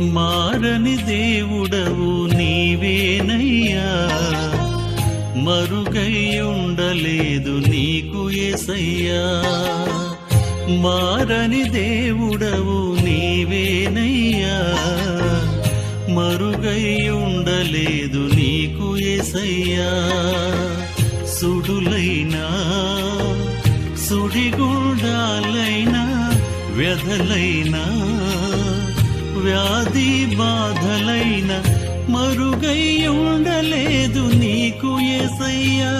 మారని దేవుడవు నీవేనయ్యా. మరుగై ఉండలేదు నీకు ఎసయ్యా మారని దేవుడవు నీవేనయ్యా. మరుగై ఉండలేదు నీకు ఎసయ్యా సుడులైనా సుడిగుండాలైనా వ్యధలైనా వ్యాధి బాధలైన మరుగై ఉండలేదు నీకు ఎసయ్యా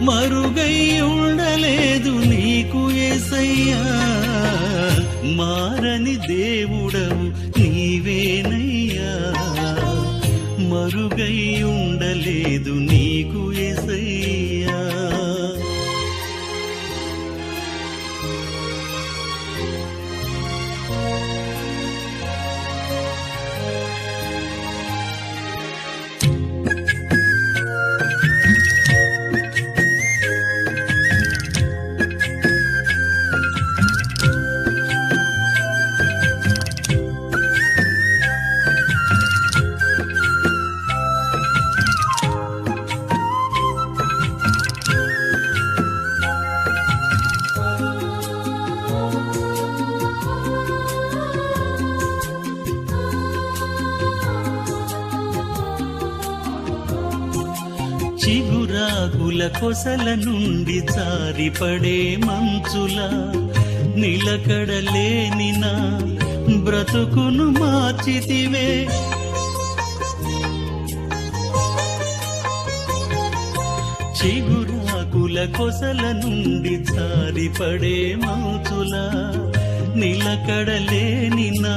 మరుగై ఉండలేదు నీకు ఎసయ్యా మారని దేవుడవు నీవేనయ్యా. మరుగై ఉండలేదు నీ చిగురాకుల కొసల నుండి జారిపడే మంచుల నిలకడలేని నా బ్రతుకును మార్చితివే. చిగురాకుల కొసల నుండి జారిపడే మంచుల నిలకడలేని నా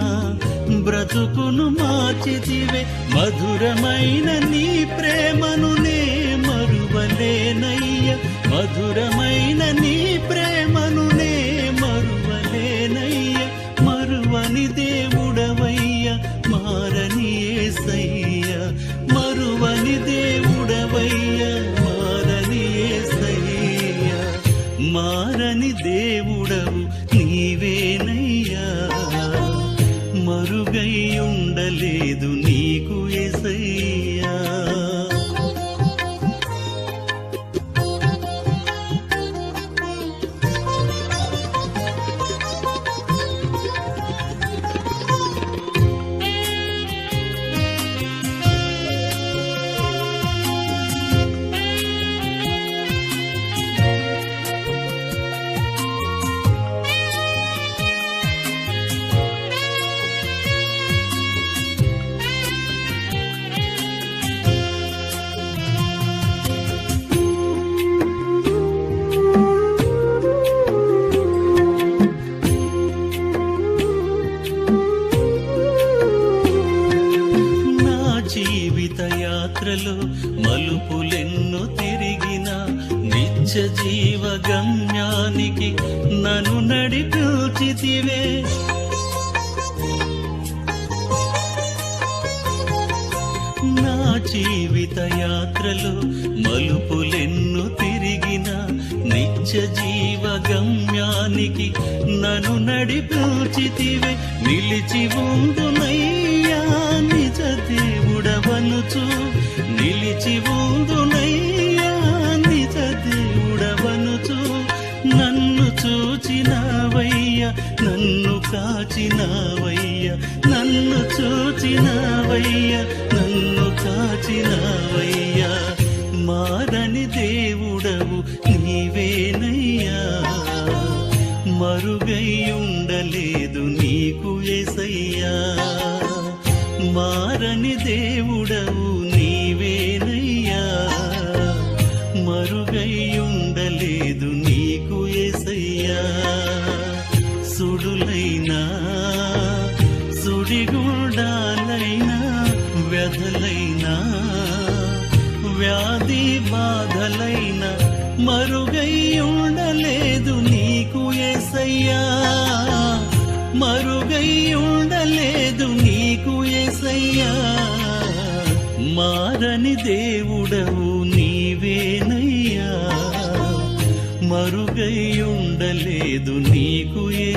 బ్రతుకును మార్చితివే. మధురమైన నీ ప్రేమను నే మరువలేనయ్య మధురమైన నీ ప్రేమను నే మరువలేనయ్య మరువని దేవుడవయ్య మారని ఏసయ్య మరువని దేవుడవయ్య మారని ఏసయ్య మారని దేవుడవు నీవేనయ్యా మరుగై ఉండలేదు నిత్య జీవ గమ్యానికి నన్ను నడిపించితివే. నా జీవిత యాత్రలో మలుపులెన్ను తిరిగిన నిత్య జీవ గమ్యానికి నన్ను నడిపించితివే. నిలిచి ఉందునయ్యా నిజ దేవుడవనుచు. నిలిచి ఉందునయ్యా కాచినవయ్య నన్ను చూచినవయ్య నన్ను కాచినవయ్య మారని దేవుడవు నీవేనయ్యా. మరుగై ఉండలేదు నీకు ఎసయ్యా మారని దేవుడవు గుడాలైనా వ్యధలైనా వ్యాధి బాధలైనా మరుగై ఉండలేదు నీకు ఎసయ్యా మరుగై ఉండలేదు నీకు ఎసయ్యా మారని దేవుడవు నీవేనయ్యా. మరుగై ఉండలేదు నీకు ఏ